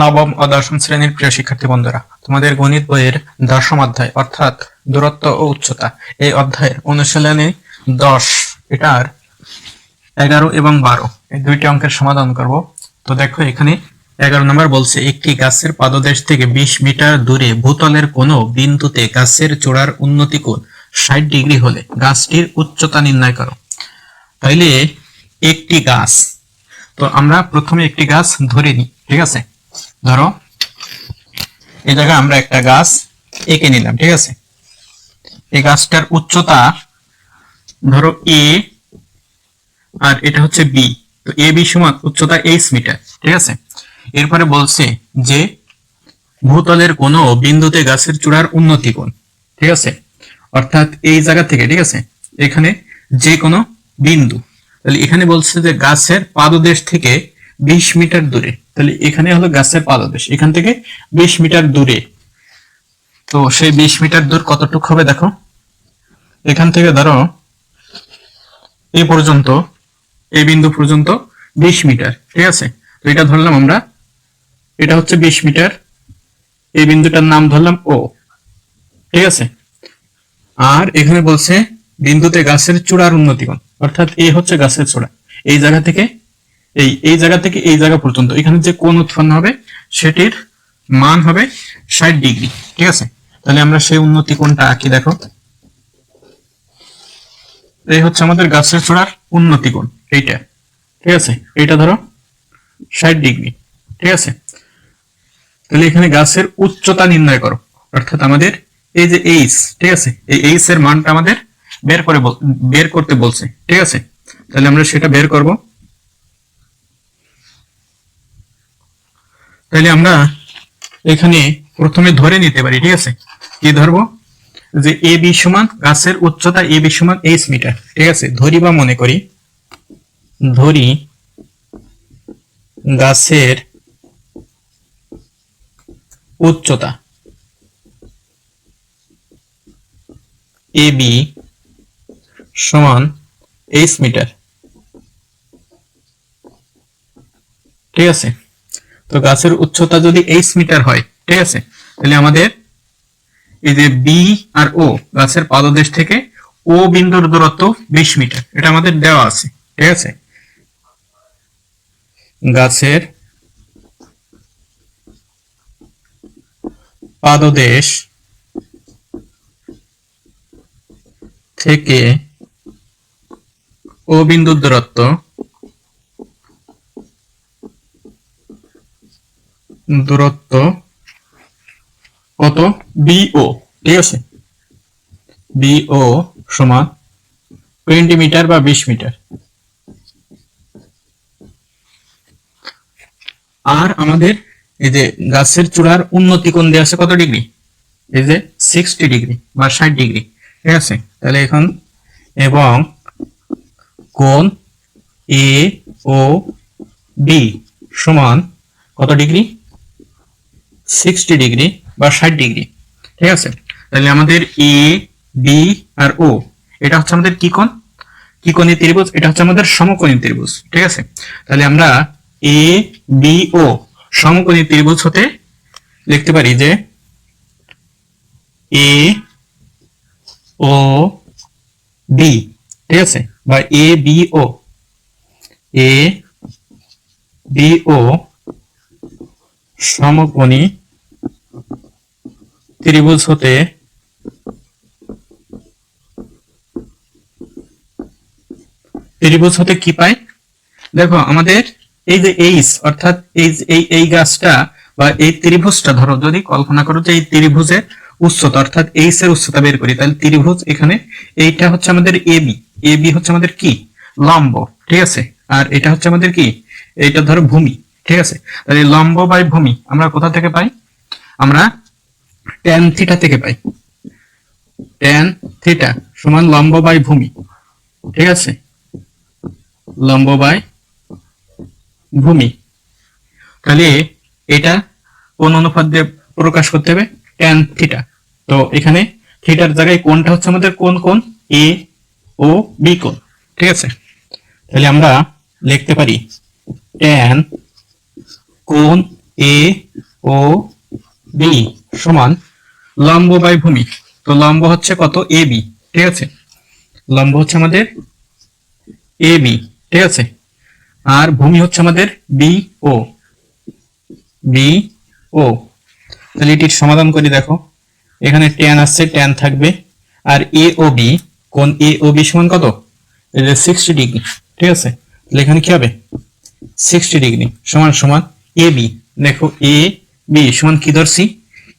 নবম ও দশম শ্রেণির প্রিয় শিক্ষার্থী বন্ধুরা, তোমাদের গণিত বইয়ের দশম অধ্যায় অর্থাৎ দূরত্ব ও উচ্চতা, এই অধ্যায়ের অনুশীলনী দশ এটার এগারো এবং বারো, এই দুইটি অঙ্কের সমাধান করব। তো দেখো, এখানে এগারো নম্বর বলছে, একটি গাছের পাদদেশ থেকে বিশ মিটার দূরে ভূতলের কোনো বিন্দুতে গাছের চূড়ার উন্নতি কোণ ষাট ডিগ্রি হলে গাছটির উচ্চতা নির্ণয় করো। তাইলে একটি গাছ, তো আমরা প্রথমে একটি গাছ ধরে নিই, ঠিক আছে? ধরো, এই জায়গায় আমরা একটা গাছ এঁকে নিলাম, ঠিক আছে? এই গাছটার উচ্চতা ধরো এ আর এটা হচ্ছে বি তো এ বি সমান উচ্চতা এইচ মিটার ঠিক আছে? এরপরে বলছে যে ভূতলের কোনো বিন্দুতে গাছের চূড়ার উন্নতি কোণ ঠিক আছে? অর্থাৎ এই জায়গা থেকে, ঠিক আছে? এখানে যে কোনো বিন্দু। তাহলে এখানে বলছে যে গাছের পাদদেশ থেকে বিশ মিটার দূরে। তাহলে এখানে হলো গাছের পাদদেশ। এখান থেকে বিশ মিটার দূরে। তো সেই বিশ মিটার দূর কতটুকু হবে দেখো? এখান থেকে ধরো এই পর্যন্ত এই বিন্দু পর্যন্ত বিশ মিটার, ঠিক আছে? তো এটা ধরলাম আমরা, এটা হচ্ছে বিশ মিটার এই বিন্দুটার নাম ধরলাম ও, ঠিক আছে? আর এখানে বলছে বিন্দুতে গাছের চূড়ার উন্নতিকোণ অর্থাৎ এ হচ্ছে গাছের চূড়া। এই জায়গা থেকে এই এই জায়গা থেকে এই জায়গা পর্যন্ত। এখানে যে কোণ উৎপন্ন হবে, সেটির মান হবে ষাট ডিগ্রি, ঠিক আছে? তাহলে আমরা সেই উন্নতি কোণটা আঁকি, দেখো। এই হচ্ছে আমাদের গাছের উন্নতি কোণ, এইটা, ঠিক আছে? এইটা ধরো, ষাট ডিগ্রি, ঠিক আছে? তাহলে এখানে গাছের উচ্চতা নির্ণয় করো, অর্থাৎ আমাদের এই যে এইচ, ঠিক আছে? এই এইচ এর মানটা আমাদের বের করে বের করতে বলছে, ঠিক আছে? তাহলে আমরা সেটা বের করব। তাহলে আমরা এখানে প্রথমে ধরে নিতে পারি, ঠিক আছে? কি ধরবো? যে এ বি সমান গাছের উচ্চতা এ বি সমান এইচ মিটার, ঠিক আছে? ধরি বা মনে করি, ধরি গাছের উচ্চতা এ বি সমান এইচ মিটার, ঠিক আছে? তো গাছের উচ্চতা যদি এইচ মিটার হয়, ঠিক আছে? তাহলে আমাদের এই যে বি আর ও গাছের পাদদেশ থেকে ও বিন্দুর দূরত্ব বিশ মিটার এটা আমাদের দেওয়া আছে, ঠিক আছে? গাছের পাদদেশ থেকে ও বিন্দুর দূরত্ব দূরত্ব কত? বিও ঠিক আছে? বিও সমান টোয়েন্টি মিটার বা বিশ মিটার। আর আমাদের এই যে গাছের চূড়ার উন্নতি কোণ দেওয়া আছে? কত ডিগ্রি? এই যে সিক্সটি ডিগ্রি বা ষাট ডিগ্রি, ঠিক আছে? তাহলে এখন এবং কোণ এ ও বি সমান কত ডিগ্রি? সিক্সটি ডিগ্রি বা ষাট ডিগ্রি ঠিক আছে? তাহলে আমাদের এ বি আর ও এটা হচ্ছে আমাদের কি কোণ? কি কোণের ত্রিভুজ? এটা হচ্ছে আমাদের সমকোণী ত্রিভুজ, ঠিক আছে? তাহলে আমরা এ বি ও সমকোণী ত্রিভুজ হতে লিখতে পারি যে এ ও বি ঠিক আছে? বা A B O A B ও সমকোণী ত্রিভুজ হতে ত্রিভুজ হতে কি পাই দেখো, আমাদের এই যে এইচ, অর্থাৎ এই এই এই গাছটা বা এই ত্রিভুজটা, ধরো, যদি কল্পনা করো যে এই ত্রিভুজের উচ্চতা, অর্থাৎ এইচ এর উচ্চতা বের করি, তাহলে ত্রিভুজ এখানে, এইটা হচ্ছে আমাদের এ বি। এ বি হচ্ছে আমাদের কি? লম্ব, ঠিক আছে? আর এটা হচ্ছে আমাদের কি? এইটা ধরো ভূমি। ঠিক আছে? তাহলে লম্ব বাই ভূমি আমরা কোথা থেকে পাই? আমরা ট্যান থিটা থেকে পাই। ট্যান থিটা সমান লম্ব বাই ভূমি। ঠিক আছে? লম্ব বাই ভূমি। তাহলে এটা কোন অনুপাত দিয়ে প্রকাশ করতে হবে? ট্যান থিটা তো এখানে থিটার জায়গায় কোনটা হচ্ছে আমাদের? কোন কোন? এ ও বি কোণ ঠিক আছে? তাহলে আমরা লিখতে পারি ট্যান কোণ এ ও বি সমান লম্ব বাই ভূমি। তো লম্ব হচ্ছে কত? এ বি ঠিক আছে? লম্ব হচ্ছে আমাদের এ বি ঠিক আছে? আর ভূমি হচ্ছে আমাদের বি ও বি ও তাহলে এটির সমাধান করি, দেখো। এখানে ট্যান আসছে ট্যান থাকবে। আর এ ও বি কোন এ ও বি সমান কত? সিক্সটি ডিগ্রি ঠিক আছে? তাহলে এখানে কি হবে? সিক্সটি ডিগ্রি সমান সমান এ বি। দেখো, এ বি সমান কি ধরছি?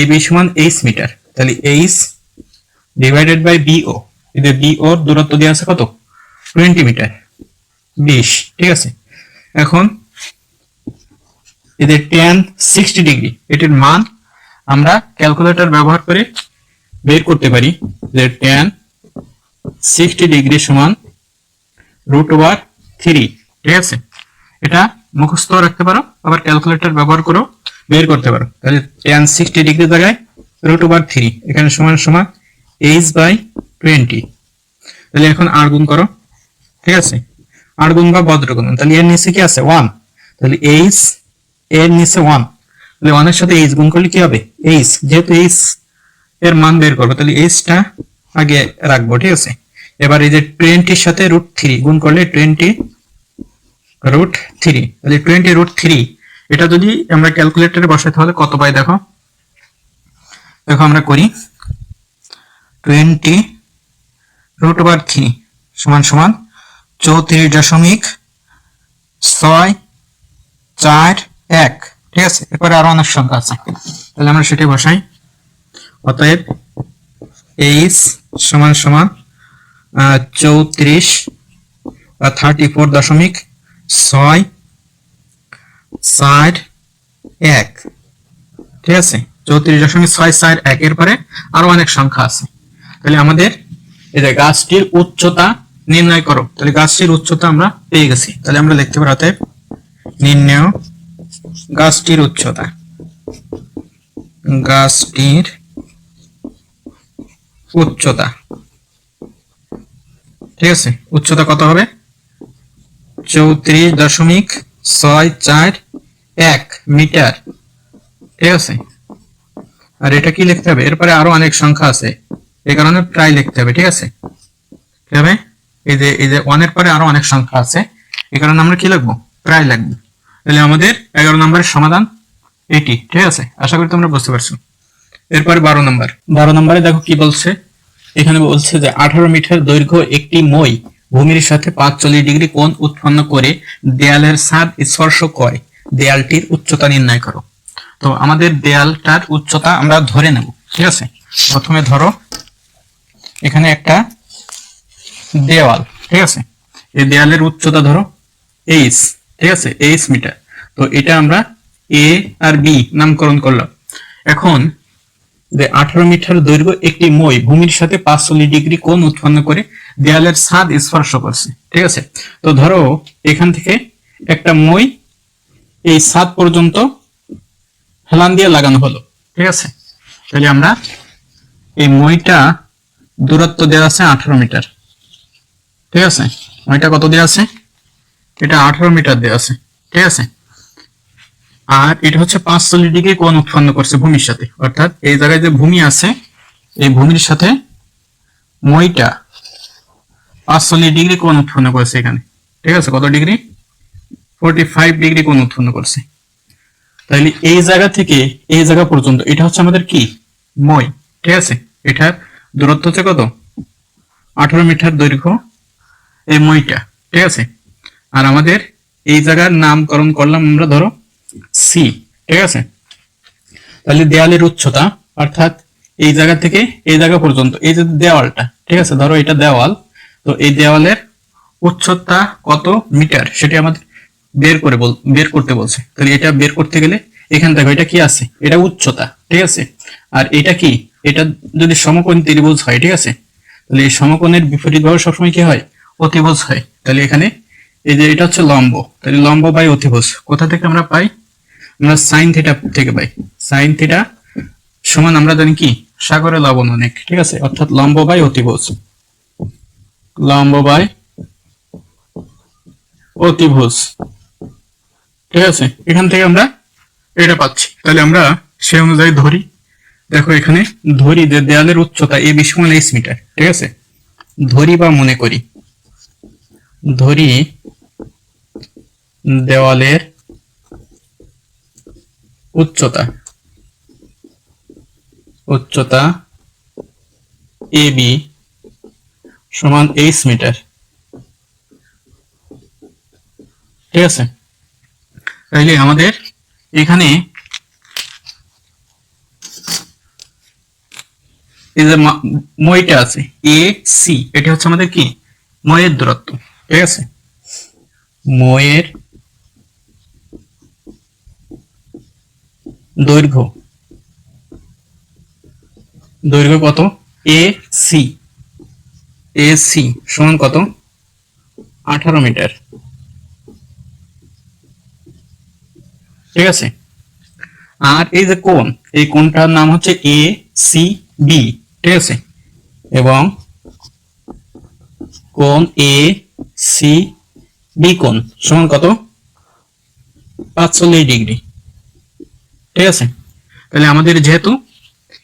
এ বি সমান এইচ মিটার। তাহলে H divided by B O এদের বিও দূরত্ব দেওয়া আছে কত? Twenty metre. বিশ, ঠিক আছে? এখন এদের টেন সিক্সটি ডিগ্রি এটির মান আমরা ক্যালকুলেটর ব্যবহার করে বের করতে পারি। যে টেন সিক্সটি ডিগ্রি সমান রুট ওভার থ্রি ঠিক আছে? এটা মুখস্থ রাখতে পারো, আবার ক্যালকুলেটর ব্যবহার করো বের করতে পারো। তাহলে টেন সিক্সটি ডিগ্রি জায়গায় রুট ওভার থ্রি এখানে সমান সমান এইচ বাই টোয়েন্টি তাহলে এখন আর গুণ করো, ঠিক আছে? আর গুণ বা বদ্র গুণ, তাহলে এর নিচে কি আছে? ওয়ান তাহলে এইচ এর নিচে ওয়ান তাহলে ওয়ানের সাথে এইচ গুণ করলে কি হবে? এইচ যেহেতু এইচ এর মান বের করব, তাহলে এইচটা আগে রাখব, ঠিক আছে? এবার এই যে টোয়েন্টির সাথে রুট থ্রি গুণ করলে টোয়েন্টি রুট থ্রি তাহলে টোয়েন্টি রুট থ্রি এটা যদি আমরা ক্যালকুলেটরে বসাই, তাহলে কত পাই দেখো? দেখো আমরা করি টোয়েন্টি রুট ওভার থ্রি সমান সমান চৌত্রিশ দশমিক ছয় চার এক, ঠিক আছে? এরপরে আরও অনেক সংখ্যা আছে। তাহলে আমরা সেটি বসাই। অতএব এইচ সমান সমান চৌত্রিশ থার্টি ফোর দশমিক ছয়, চার, এক। ঠিক আছে? চৌত্রিশ দশমিক ছয় চার একের পরে আরও অনেক সংখ্যা আছে। তাহলে আমাদের এই যে গাছটির উচ্চতা নির্ণয় করো। তাহলে গাছটির উচ্চতা আমরা পেয়ে গেছি। তাহলে আমরা লিখতে পারি অতএব নির্ণয় গাছটির উচ্চতা। গাছটির উচ্চতা। ঠিক আছে? উচ্চতা কত হবে? চৌত্রিশ দশমিক ছয় চার এক মিটার। ঠিক আছে? আর এটা কি লিখতে হবে? এরপরে আরও অনেক সংখ্যা আছে। এই কারণে প্রায় লিখতে হবে, ঠিক আছে? কি হবে? এই যে এই যে ওয়ানের পরে আরও অনেক সংখ্যা আছে। এই কারণে আমরা কি লিখব? প্রায় লিখব। তাহলে আমাদের এগারো নম্বরের সমাধান এটি, ঠিক আছে? আশা করি তোমরা বুঝতে পারছ। এরপরে বারো নম্বর। বারো নম্বরে দেখো কি বলছে? এখানে বলছে যে আঠারো মিটার দৈর্ঘ্য একটি মই। ভূমির সাথে পাঁচচল্লিশ ডিগ্রি কোণ উৎপন্ন করে দেয়ালের ছাদ স্পর্শ করে। দেয়ালটির উচ্চতা নির্ণয় করো। তো আমাদের দেয়ালটার উচ্চতা আমরা ধরে নেব, ঠিক আছে? প্রথমে ধরো, এখানে একটা দেওয়াল, ঠিক আছে? এই দেয়ালের উচ্চতা ধরো এইচ, ঠিক আছে? H metre. তো এটা আমরা এ আর বি নামকরণ করলাম। এখন যে আঠারো মিটার দৈর্ঘ্য একটি মই, ভূমির সাথে পাঁচচল্লিশ ডিগ্রি কোণ উৎপন্ন করে দেয়ালের ছাদ স্পর্শ করছে। ঠিক আছে? তো ধরো, এখান থেকে একটা মই এই ছাদ পর্যন্ত হেলান দিয়ে লাগানো হলো। ঠিক আছে? তাহলে আমরা এই মইটা দূরত্ব দেওয়া আছে আঠারো মিটার। ঠিক আছে? মইটা কত দেওয়া আছে? এটা আঠারো মিটার দেওয়া আছে। ঠিক আছে? আর এটা হচ্ছে পাঁচচল্লিশ ডিগ্রি কোণ উৎপন্ন করছে ভূমির সাথে। অর্থাৎ এই জায়গায় যে ভূমি আছে, এই ভূমির সাথে মইটা পাঁচচল্লিশ ডিগ্রি কোণ উৎপন্ন করেছে এখানে। ঠিক আছে? কত ডিগ্রি? ফোরটি ফাইভ ডিগ্রি কোণ উৎপন্ন করছে। তাহলে এই জায়গা থেকে এই জায়গা পর্যন্ত, এটা হচ্ছে আমাদের কি? মই। ঠিক আছে? এটার দূরত্ব হচ্ছে কত? আঠারো মিটার দৈর্ঘ্য এই মইটা। ঠিক আছে? আর আমাদের এই জায়গার নামকরণ করলাম আমরা, ধরো সি ঠিক আছে? তাহলে দেয়ালের উচ্চতা, অর্থাৎ এই জায়গা থেকে এই জায়গা পর্যন্ত, এই যে দেওয়ালটা, ঠিক আছে? ধরো এটা দেওয়াল তো এই দেওয়ালের উচ্চতা কত মিটার? সেটা আমাদের বের করে বের করতে বলছে। তাহলে এটা বের করতে গেলে এখান দেখো, এটা কি আছে? এটা উচ্চতা, ঠিক আছে? আর এটা কি? এটা যদি সমকোণ ত্রিভুজ হয়, ঠিক আছে? তাহলে এই সমকোণের বিপরীত ভাবে সবসময় কি হয়? অতিভুজ হয়। তাহলে এখানে এই যে এটা হচ্ছে লম্ব। তাহলে লম্ব বাই অতিভুজ। কোথা থেকে আমরা পাই? আমরা সাইন থিটা থেকে পাই। সাইন থিটা সমান আমরা জানি কি? সাগরে লবণ অনেক ঠিক আছে? অর্থাৎ লম্ব বাই অতিভুজ। লম্ব বাই অতিভুজ। ঠিক আছে? এখান থেকে আমরা এটা পাচ্ছি। তাহলে আমরা সেই অনুযায়ী ধরি। দেখো এখানে ধরি যে দেয়ালের উচ্চতা এ বি সমান মিটার। ঠিক আছে? ধরি বা মনে করি। ধরি দেওয়ালের উচ্চতা। উচ্চতা এ বি সমান এইচ মিটার। ঠিক আছে? তাইলে আমাদের এখানে এই যে মইটা আছে এ সি এটা হচ্ছে আমাদের কি? ময়ের দূরত্ব, ঠিক আছে? ময়ের দৈর্ঘ্য। দৈর্ঘ্য কত? এ সি এ সি সমান কত? আঠারো মিটার। ঠিক আছে? আর এই যে কোণ, এই কোণটার নাম হচ্ছে এ সি বি ঠিক আছে? এবং কোণ এ সি বি কোণ, সমান কত? পাঁচচল্লিশ ডিগ্রি। ঠিক আছে? তাহলে আমাদের যেহেতু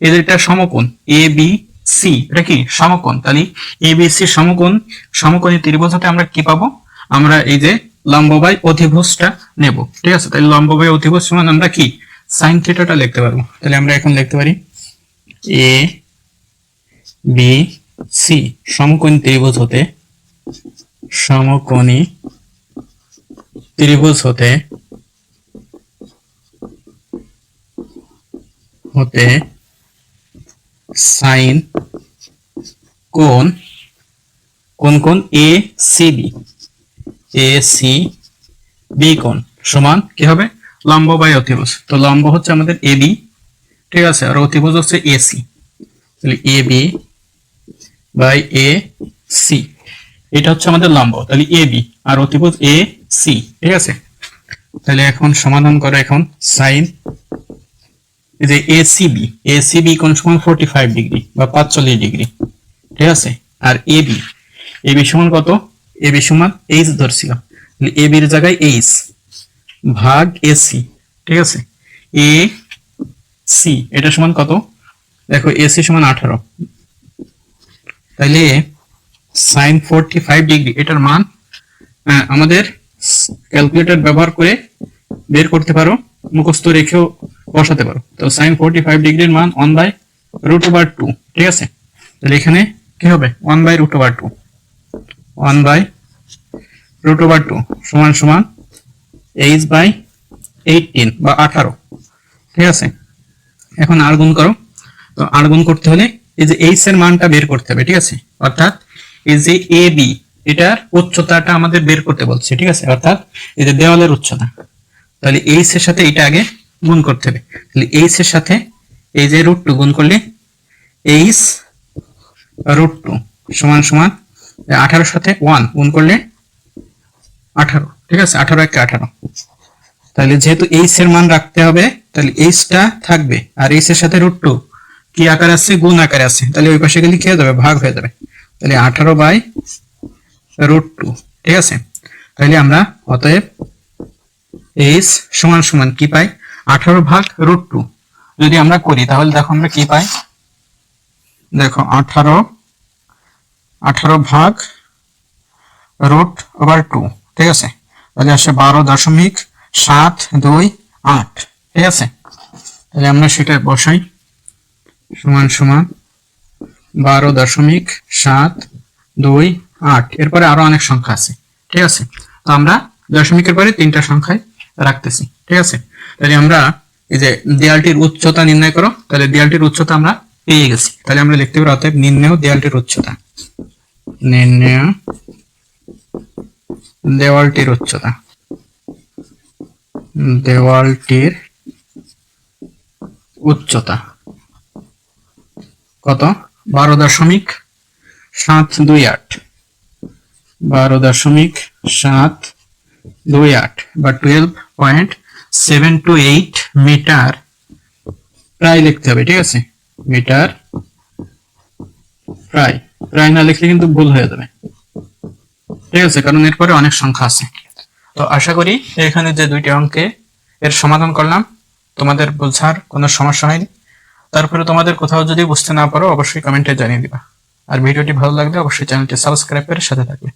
এদের একটা সমকোণ এ বি সি এটা সমকোণ। তাহলে এ বি সি সমকোণ। সমকোণী ত্রিভুজ হতে আমরা কি পাবো? আমরা এই যে লম্ব বাই অধিভুজটা নেব। ঠিক আছে? তাহলে লম্ব বাই অধিভুজ সমান আমরা কি? সাইন থিটাটা লিখতে পারব। তাহলে আমরা এখন লিখতে পারি এ বি সি সমকোণী ত্রিভুজ হতে সমকোণী ত্রিভুজ হতে হতে সাইন কোণ কোন কোন A C B A C B কোণ সমান কি হবে? লম্ব বাই অতিভুজ। তো লম্ব হচ্ছে আমাদের এ বি ঠিক আছে, আর অতিভুজ হচ্ছে এ সি তাহলে A B by A C এটা হচ্ছে আমাদের লম্ব। তাহলে এ বি আর অতিভুজ এ সি ঠিক আছে? তাহলে এখন সমাধান করে এখন সাইন যে এসিবি এসিবি কোন সমান ফোর্টি ফাইভ ডিগ্রি বা পাঁচচল্লিশ ডিগ্রি ঠিক আছে? আর এবি এবি সমান কত? এবি সমান এইচ ধরছিল এ বির জায়গায় এইচ ভাগ এসি ঠিক আছে? এ সি এটা সমান কত? দেখো এসি সমান আঠারো। তাইলে সাইন ফোরটি ফাইভ ডিগ্রি এটার মান আমাদের ক্যালকুলেটর ব্যবহার করে বের করতে পারো। মুখস্থ রেখেও বসাতে পারো। তো সাইন ফোরটি ফাইভ ডিগ্রির মান one by root over two ঠিক আছে? তাহলে এখানে কি হবে? One by root over two one by root over two সমান সমান এইচ বাই এইটিন বা আঠারো, ঠিক আছে? এখন আর গুণ করো। তো আর গুণ করতে হলে এই যে এইচ এর মানটা বের করতে হবে, ঠিক আছে? অর্থাৎ এই যে এ বি এটার উচ্চতাটা আমাদের বের করতে বলছে, ঠিক আছে? অর্থাৎ এই যে দেওয়ালের উচ্চতা। তাহলে এইচ এর সাথে এটা আগে গুণ করতে হবে। তাহলে এইচ এর সাথে এই যে রুট টু গুণ করলে এইচ রুট টু সমান সমান আঠারোর সাথে ওয়ান গুণ করলে আঠারো। ঠিক আছে? আঠারো একটা আঠারো। তাহলে যেহেতু এইচ এর মান রাখতে হবে, তাহলে এইচটা থাকবে। আর এইচ এর সাথে রুট টু কি আকার আছে গুণ আকারে আছে তাহলে ওই পাশে গেলে কি হয়ে যাবে? ভাগ হয়ে যাবে। তাহলে আঠারো বাই রুট টু ঠিক আছে? তাহলে আমরা অতএব এইচ সমান সমান কি পাই? আঠারো ভাগ রুট টু যদি আমরা করি, তাহলে দেখো আমরা কি পাই? দেখো, আঠারো আঠারো ভাগ রুট ওভার টু ঠিক আছে? তাহলে আসে বারো দশমিক সাত দুই আট, ঠিক আছে? তাহলে আমরা সেটা বসাই। সমান সমান বারো দশমিক সাত দুই আট। এরপরে আরও অনেক সংখ্যা আছে, ঠিক আছে? তো আমরা দশমিকের পরে তিনটা সংখ্যায় রাখতেছি, ঠিক আছে? তাহলে আমরা এই যে দেয়ালটির উচ্চতা নির্ণয় করো, তাহলে দেয়ালটির উচ্চতা আমরা পেয়ে গেছি। তাহলে আমরা লিখতে পারি অতএব নির্ণয় দেয়ালটির উচ্চতা। নির্ণয় দেওয়ালটির উচ্চতা। দেওয়ালটির উচ্চতা। কত? বারো দশমিক সাত দুই আট। বারো দশমিক সাত দুই আট বা twelve point seven two eight metre প্রায় লিখতে হবে, ঠিক আছে? মিটার প্রায়। প্রায় না লিখলে কিন্তু ভুল হয়ে যাবে। ঠিক আছে, কারণ এরপরে অনেক সংখ্যা আছে। তো আশা করি এখানে যে দুইটি অঙ্কে এর সমাধান করলাম। তোমাদের বোঝার কোনো সমস্যা হয়নি। তারপরে তোমাদের কোথাও যদি বুঝতে না পারো, অবশ্যই কমেন্টে জানিয়ে দিবা। আর ভিডিওটি ভালো লাগলে অবশ্যই চ্যানেলটি সাবস্ক্রাইব করে সাথে থাকবে।